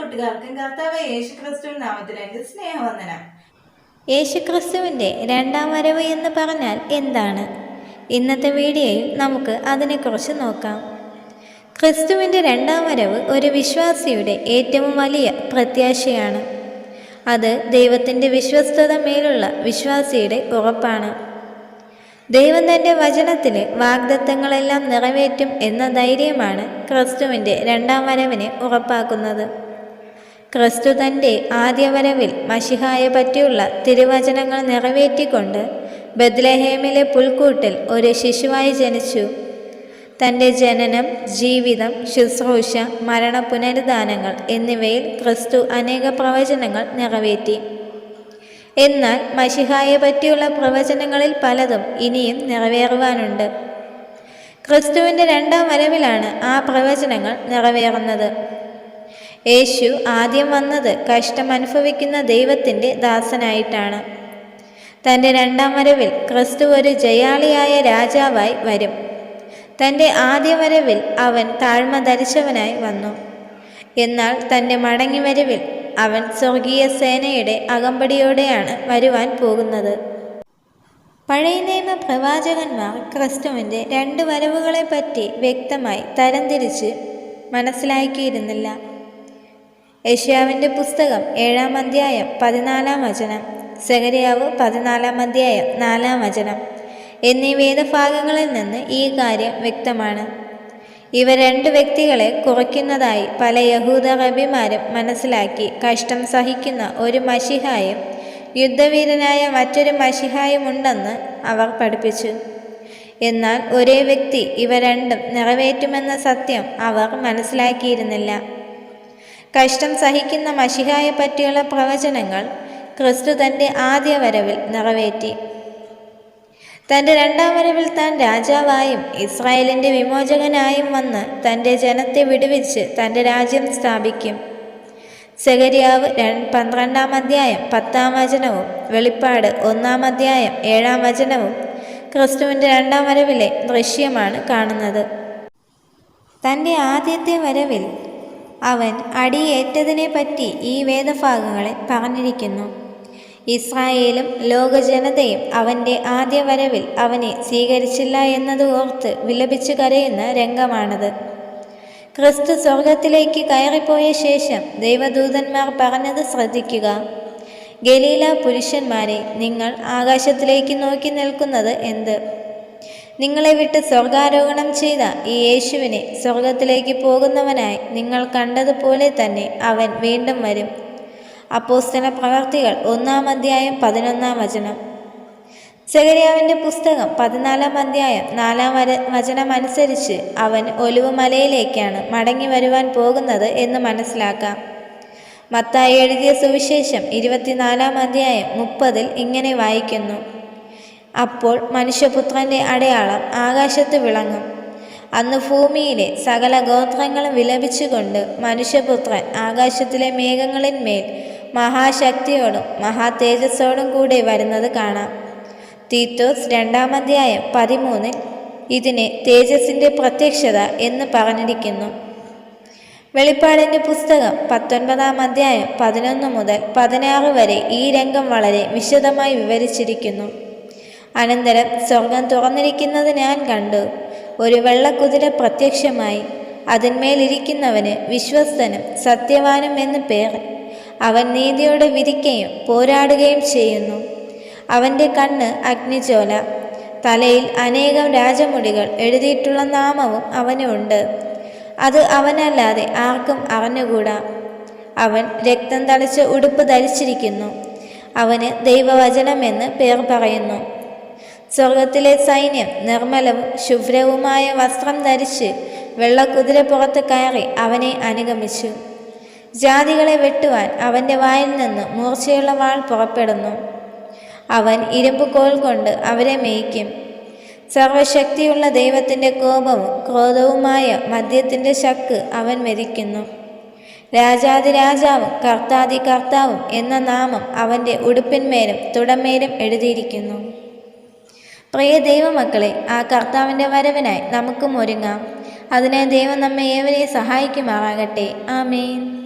കൂട്ടുകാർക്കും കർത്താവ് യേശു ക്രിസ്തു നാമത്തിൽ സ്നേഹവന്ദന. സ്നേഹവന്ദനം യേശുക്രിസ്തുവിന്റെ രണ്ടാം വരവ് എന്ന് പറഞ്ഞാൽ എന്താണ്? ഇന്നത്തെ വീഡിയോയിൽ നമുക്ക് അതിനെക്കുറിച്ച് നോക്കാം. ക്രിസ്തുവിന്റെ രണ്ടാം വരവ് ഒരു വിശ്വാസിയുടെ ഏറ്റവും വലിയ പ്രത്യാശയാണ്. അത് ദൈവത്തിന്റെ വിശ്വസ്തത മേലുള്ള വിശ്വാസിയുടെ ഉറപ്പാണ്. ദൈവം തന്റെ വചനത്തിൽ വാഗ്ദത്തങ്ങളെല്ലാം നിറവേറ്റും എന്ന ധൈര്യമാണ് ക്രിസ്തുവിന്റെ രണ്ടാം വരവിനെ ഉറപ്പാക്കുന്നത്. ക്രിസ്തു തന്റെ ആദ്യവരവിൽ മഷിഹായെ പറ്റിയുള്ള തിരുവചനങ്ങൾ നിറവേറ്റിക്കൊണ്ട് ബദ്ലഹേമിലെ പുൽക്കൂട്ടിൽ ഒരു ശിശുവായി ജനിച്ചു. തന്റെ ജനനം ജീവിതം ശുശ്രൂഷ മരണ പുനരുദ്ധാനങ്ങൾ എന്നിവയിൽ ക്രിസ്തു അനേക പ്രവചനങ്ങൾ നിറവേറ്റി. എന്നാൽ മഷിഹായെ പറ്റിയുള്ള പ്രവചനങ്ങളിൽ പലതും ഇനിയും നിറവേറുവാനുണ്ട്. ക്രിസ്തുവിന്റെ രണ്ടാം വരവിലാണ് ആ പ്രവചനങ്ങൾ നിറവേറുന്നത്. യേശു ആദ്യം വന്നത് കഷ്ടം അനുഭവിക്കുന്ന ദൈവത്തിന്റെ ദാസനായിട്ടാണ്. തന്റെ രണ്ടാം വരവിൽ ക്രിസ്തു ഒരു ജയാളിയായ രാജാവായി വരും. തന്റെ ആദ്യ വരവിൽ അവൻ താഴ്മ ധരിച്ചവനായി വന്നു. എന്നാൽ തന്റെ മടങ്ങിവരവിൽ അവൻ സ്വർഗീയ സേനയുടെ അകമ്പടിയോടെയാണ് വരുവാൻ പോകുന്നത്. പഴയ നിയമ പ്രവാചകന്മാർ ക്രിസ്തുവിന്റെ രണ്ട് വരവുകളെപ്പറ്റി വ്യക്തമായി തരംതിരിച്ച് മനസ്സിലാക്കിയിരുന്നില്ല. യഷ്യാവിന്റെ പുസ്തകം ഏഴാം അധ്യായം പതിനാലാം വചനം സെഗരിയാവ് പതിനാലാം അധ്യായം നാലാം വചനം എന്നീ വേദഭാഗങ്ങളിൽ നിന്ന് ഈ കാര്യം വ്യക്തമാണ്. ഇവ രണ്ട് വ്യക്തികളെ കുറയ്ക്കുന്നതായി പല യഹൂദ റബിമാരും മനസ്സിലാക്കി കഷ്ടം സഹിക്കുന്ന ഒരു മഷിഹായും യുദ്ധവീരനായ മറ്റൊരു മഷിഹായും ഉണ്ടെന്ന് അവർ പഠിപ്പിച്ചു. എന്നാൽ ഒരേ വ്യക്തി ഇവ രണ്ടും നിറവേറ്റുമെന്ന സത്യം അവർ മനസ്സിലാക്കിയിരുന്നില്ല. കഷ്ടം സഹിക്കുന്ന മഷിഹായെ പറ്റിയുള്ള പ്രവചനങ്ങൾ ക്രിസ്തു തന്റെ ആദ്യ വരവിൽ നിറവേറ്റി. തന്റെ രണ്ടാം വരവിൽ താൻ രാജാവായും ഇസ്രായേലിന്റെ വിമോചകനായും വന്ന് തന്റെ ജനത്തെ വിടുവിച്ച് തന്റെ രാജ്യം സ്ഥാപിക്കും. സെഗരിയാവ് പന്ത്രണ്ടാം അധ്യായം പത്താം വചനവും വെളിപ്പാട് ഒന്നാം അധ്യായം ഏഴാം വചനവും ക്രിസ്തുവിന്റെ രണ്ടാം വരവിലെ ദൃശ്യമാണ് കാണുന്നത്. തന്റെ ആദ്യത്തെ വരവിൽ അവൻ അടിയേറ്റതിനെ പറ്റി ഈ വേദഭാഗങ്ങളെ പറഞ്ഞിരിക്കുന്നു. ഇസ്രായേലും ലോകജനതയും അവന്റെ ആദ്യ വരവിൽ അവനെ സ്വീകരിച്ചില്ല എന്നത് ഓർത്ത് വിലപിച്ചു കരയുന്ന രംഗമാണത്. ക്രിസ്തു സ്വർഗത്തിലേക്ക് കയറിപ്പോയ ശേഷം ദൈവദൂതന്മാർ പറഞ്ഞത് ശ്രദ്ധിക്കുക. ഗലീല പുരുഷന്മാരെ നിങ്ങൾ ആകാശത്തിലേക്ക് നോക്കി നിൽക്കുന്നത് എന്ത്? നിങ്ങളെ വിട്ട് സ്വർഗാരോഹണം ചെയ്ത ഈ യേശുവിനെ സ്വർഗത്തിലേക്ക് പോകുന്നവനായി നിങ്ങൾ കണ്ടതുപോലെ തന്നെ അവൻ വീണ്ടും വരും. അപ്പോസ്തല പ്രവർത്തികൾ ഒന്നാം അധ്യായം പതിനൊന്നാം വചനം. സെഗരിയാവിന്റെ പുസ്തകം പതിനാലാം അധ്യായം നാലാം വര വചനമനുസരിച്ച് അവൻ ഒലിവുമലയിലേക്കാണ് മടങ്ങി വരുവാൻ പോകുന്നത് എന്ന് മനസ്സിലാക്കാം. മത്തായി എഴുതിയ സുവിശേഷം ഇരുപത്തിനാലാം അധ്യായം മുപ്പതിൽ ഇങ്ങനെ വായിക്കുന്നു. അപ്പോൾ മനുഷ്യപുത്രന്റെ അടയാളം ആകാശത്ത് വിളങ്ങും. അന്ന് ഭൂമിയിലെ സകല ഗോത്രങ്ങളും വിലപിച്ചുകൊണ്ട് മനുഷ്യപുത്രൻ ആകാശത്തിലെ മേഘങ്ങളിന്മേൽ മഹാശക്തിയോടും മഹാതേജസ്സോടും കൂടെ വരുന്നത് കാണാം. തീത്തോസ് രണ്ടാമധ്യായം പതിമൂന്നിൽ ഇതിനെ തേജസ്സിന്റെ പ്രത്യക്ഷത എന്ന് പറഞ്ഞിരിക്കുന്നു. വെളിപ്പാടിന്റെ പുസ്തകം പത്തൊൻപതാം അധ്യായം പതിനൊന്ന് മുതൽ പതിനാറ് വരെ ഈ രംഗം വളരെ വിശദമായി വിവരിച്ചിരിക്കുന്നു. അനന്തരം സ്വർഗം തുറന്നിരിക്കുന്നത് ഞാൻ കണ്ടു. ഒരു വെള്ളക്കുതിര പ്രത്യക്ഷമായി. അതിന്മേലിരിക്കുന്നവന് വിശ്വസ്തനും സത്യവാനും എന്ന് പേർ. അവൻ നീതിയോടെ വിരിക്കുകയും പോരാടുകയും ചെയ്യുന്നു. അവന്റെ കണ്ണ് അഗ്നിജോല തലയിൽ അനേകം രാജമുടികൾ എഴുതിയിട്ടുള്ള നാമവും അവനുണ്ട് അത് അവനല്ലാതെ ആർക്കും അറിഞ്ഞുകൂടാ. അവൻ രക്തം തളിച്ച ഉടുപ്പ് ധരിച്ചിരിക്കുന്നു. അവന് ദൈവവചനമെന്ന് പേർ പറയുന്നു. സ്വർഗത്തിലെ സൈന്യം നിർമ്മലവും ശുഭ്രവുമായ വസ്ത്രം ധരിച്ച് വെള്ളക്കുതിര പുറത്ത് കയറി അവനെ അനുഗമിച്ചു. ജാതികളെ വെട്ടുവാൻ അവന്റെ വായിൽ നിന്ന് മൂർച്ചയുള്ള വാൾ പുറപ്പെടുന്നു. അവൻ ഇരുമ്പ് കോൽ കൊണ്ട് അവരെ മേയ്ക്കും. സർവശക്തിയുള്ള ദൈവത്തിന്റെ കോപവും ക്രോധവുമായ മദ്യത്തിന്റെ ശക്ക് അവൻ മെതിക്കുന്നു. രാജാതിരാജാവും കർത്താതി കർത്താവും എന്ന നാമം അവന്റെ ഉടുപ്പിന്മേലും തുടമേലും എഴുതിയിരിക്കുന്നു. പ്രിയ ദൈവമക്കളെ ആ കർത്താവിന്റെ വരവിനായി നമുക്കും ഒരുങ്ങാം. അതിനെ ദൈവം നമ്മെ ഏവരെയും സഹായിക്കുമാറാകട്ടെ. ആമേൻ.